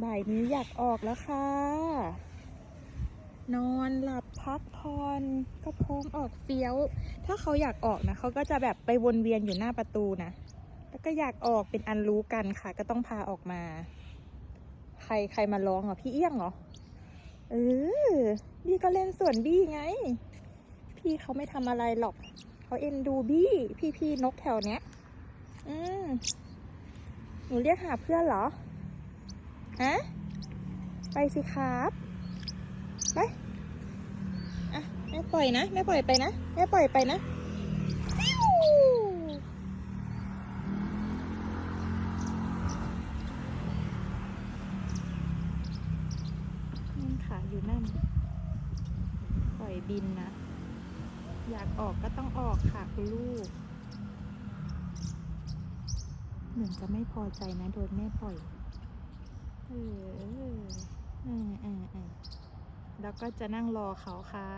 บ่ายนี้อยากออกแล้วค่ะ นอนหลับพักผ่อนก็พร้อมออกเฟี้ยว ถ้าเขาอยากออกนะเขาก็จะแบบไปวนเวียนอยู่หน้าประตูนะ แล้วก็อยากออกเป็นอันรู้กันค่ะ ก็ต้องพาออกมา ใครใครมาร้องเหรอพี่เอี้ยงเหรอ เออบี้ก็เล่นส่วนบี้ไง พี่เขาไม่ทำอะไรหรอก เขาเอ็นดูบี้ พี่พี่นกแถวเนี้ย อืมหนูเรียกหาเพื่อนเหรอ ฮะ ไปสิครับ ไป อะ แม่ปล่อยนะ แม่ปล่อยไปนะ แม่ปล่อยไปนะนั่นค่ะอยู่นั่น ปล่อยบินนะ อยากออกก็ต้องออกค่ะคุณลูก เหมือนจะไม่พอใจนะโดนแม่ปล่อย ออเออเออเออแล้วก็จะนั่งรอเขาค่ะ